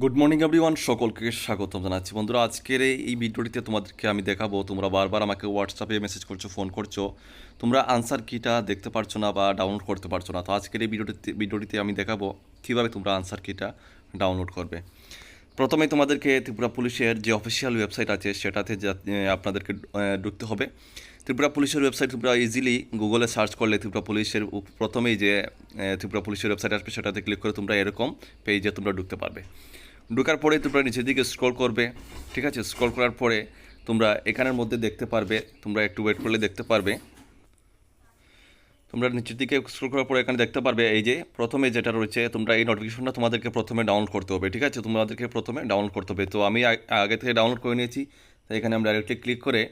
Good morning everyone সকলকে স্বাগতম জানাচ্ছি। বন্ধুরা, আজকের এই- ভিডিওটিতে তোমাদেরকে আমি দেখাবো, তোমরা বারবার আমাকে হোয়াটসঅ্যাপে মেসেজ করছ ফোন করছ। তোমরা আনসার কিটা দেখতে পারছ না বা ডাউনলোড করতে পারছ না। তো আজকের এই ভিডিওটিতে ভিডিওটিতে আমি দেখাবো কীভাবে তোমরা আনসার কিটা ডাউনলোড করবে। প্রথমে তোমাদেরকে ত্রিপুরা পুলিশের যে অফিসিয়াল ওয়েবসাইট আছে, সেটাতে আপনাদেরকে ঢুকতে হবে। ত্রিপুরা পুলিশের ওয়েবসাইট তোমরা ইজিলি গুগলে সার্চ করলে ত্রিপুরা পুলিশের প্রথমেই যে ত্রিপুরা পুলিশের ওয়েবসাইট আসবে, সেটাতে ক্লিক করে তোমরা এরকম পেজে তোমরা ঢুকতে পারবে। ঢোকার পরে তোমরা নিচের দিকে স্ক্রল করবে, ঠিক আছে? স্ক্রল করার পরে তোমরা এখানের মধ্যে দেখতে পারবে, তোমরা একটু ওয়েট করলে দেখতে পারবে। তোমরা নিচের দিকে স্ক্রল করার পরে এখানে দেখতে পারবে, এই যে প্রথমে যেটা রয়েছে, তোমরা এই নোটিফিকেশনটা তোমাদেরকে প্রথমে ডাউনলোড করতে হবে, ঠিক আছে? তোমাদেরকে প্রথমে ডাউনলোড করতে হবে। তো আমি আগে থেকে ডাউনলোড করে নিয়েছি তাই এখানে আমি ডাইরেক্টলি ক্লিক করে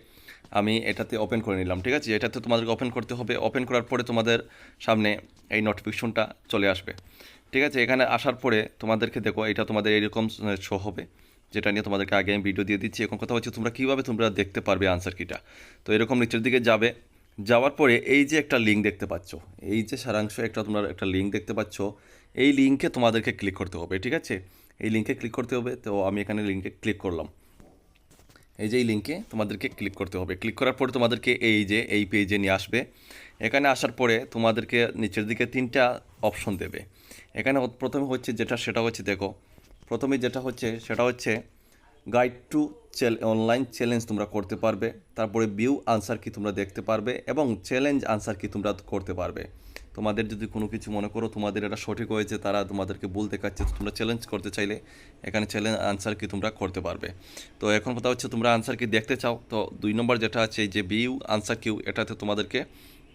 আমি এটাতে ওপেন করে নিলাম, ঠিক আছে? এটাতে তোমাদেরকে ওপেন করতে হবে। ওপেন করার পরে তোমাদের সামনে এই নোটিফিকেশনটা চলে আসবে। ঠিক আছে? এখানে আসার পরে তোমাদেরকে দেখো, এটা তোমাদের এরকম শো হবে। যেটা নিয়ে তোমাদেরকে আগে আমি ভিডিও দিয়ে দিচ্ছি। এখন কথা হচ্ছে, তোমরা কীভাবে তোমরা দেখতে পারবে আনসার কিটা তো এরকম নিচের দিকে যাবে। যাওয়ার পরে এই যে একটা লিঙ্ক দেখতে পাচ্ছ, এই যে সারাংশ একটা তোমরা একটা লিঙ্ক দেখতে পাচ্ছ, এই লিঙ্কে তোমাদেরকে ক্লিক করতে হবে, ঠিক আছে? এই লিঙ্কে ক্লিক করতে হবে, তো আমি এখানে লিঙ্কে ক্লিক করলাম। এই যে এই লিঙ্কে তোমাদেরকে ক্লিক করতে হবে। ক্লিক করার পরে তোমাদেরকে এই যে, এই পেজে নিয়ে আসবে। এখানে আসার পরে তোমাদেরকে নিচের দিকে তিনটা অপশন দেবে। এখানে প্রথমে হচ্ছে যেটা, সেটা হচ্ছে দেখো, প্রথমে যেটা হচ্ছে, সেটা হচ্ছে গাইড টু অনলাইন চ্যালেঞ্জ তোমরা করতে পারবে, তারপরে ভিউ আনসার কি তোমরা দেখতে পারবে, এবং চ্যালেঞ্জ আনসার কি তোমরা করতে পারবে। তোমাদের যদি কোনো কিছু মনে করো, তোমাদের এটা সঠিক হয়েছে, তারা তোমাদেরকে ভুল দেখাচ্ছে তোমরা চ্যালেঞ্জ করতে চাইলে এখানে চ্যালেঞ্জ আনসার কি তোমরা করতে পারবে। তো এখন কথা হচ্ছে তোমরা আনসার কি দেখতে চাও? তো দুই নম্বর যেটা আছে যে ভিউ আনসার কিউ এটাতে তোমাদেরকে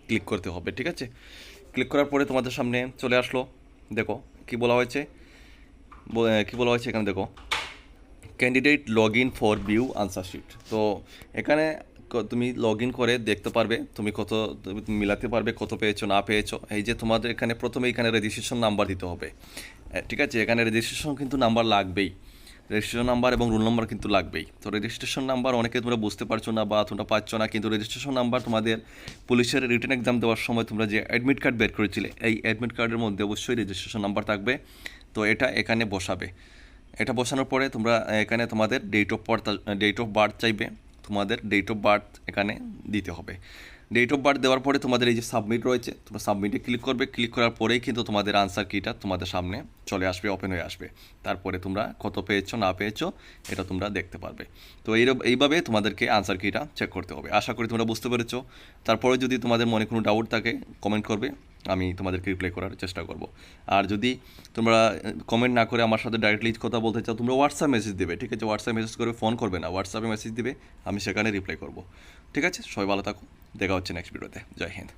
ক্লিক করতে হবে, ঠিক আছে? ক্লিক করার পরে তোমাদের সামনে চলে আসলো। দেখো, কি বলা হয়েছে? কি বলা হয়েছে এখানে দেখো? Candidate log in for view answer sheet তো এখানে তুমি লগ ইন করে দেখতে পারবে, তুমি কত মিলাতে পারবে, কত পেয়েছ, না পেয়েছ। এই যে তোমাদের এখানে প্রথমে এখানে রেজিস্ট্রেশন নাম্বার দিতে হবে। ঠিক আছে? এখানে রেজিস্ট্রেশন কিন্তু নাম্বার লাগবেই। রেজিস্ট্রেশন নাম্বার এবং রোল নাম্বার কিন্তু লাগবেই। তো রেজিস্ট্রেশন নাম্বার অনেকে তোমরা বুঝতে পারছ না বা তোমরা পাচ্ছ না, কিন্তু রেজিস্ট্রেশন নাম্বার তোমাদের পুলিশের রিটার্ন এক্সাম দেওয়ার সময় তোমরা যে অ্যাডমিট কার্ড বের করেছিলে, এই অ্যাডমিট কার্ডের মধ্যে অবশ্যই রেজিস্ট্রেশন নাম্বার থাকবে। তো এটা এখানে বসাবে। এটা বসানোর পরে তোমরা এখানে তোমাদের date of birth date of birth চাইবে। তোমাদের ডেট অফ বার্থ এখানে দিতে হবে। ডেট অফ বার্থ দেওয়ার পরে তোমাদের এই যে সাবমিট রয়েছে, তোমরা সাবমিটে ক্লিক করবে। ক্লিক করার পরেই কিন্তু তোমাদের আনসার কিটা তোমাদের সামনে চলে আসবে ওপেন হয়ে আসবে। তারপরে তোমরা কত পেয়েছ, না পেয়েছ, এটা তোমরা দেখতে পারবে। তো এই এইভাবে তোমাদেরকে আনসার কিটা চেক করতে হবে। আশা করি তোমরা বুঝতে পেরেছ। তারপরে যদি তোমাদের মনে কোনো ডাউট থাকে কমেন্ট করবে। আমি তোমাদেরকে রিপ্লাই করার চেষ্টা করব। আর যদি তোমরা কমেন্ট না করে আমার সাথে ডাইরেক্টলি কথা বলতে চাও, তোমরা হোয়াটসঅ্যাপ মেসেজ দেবে, ঠিক আছে? হোয়াটসঅ্যাপ মেসেজ করে ফোন করবে না। হোয়াটসঅ্যাপে মেসেজ দেবে, আমি সেখানে রিপ্লাই করব। ঠিক আছে? সবাই ভালো থাকো। देखा होच्छे नेक्स्ट वीडियो जय हिंद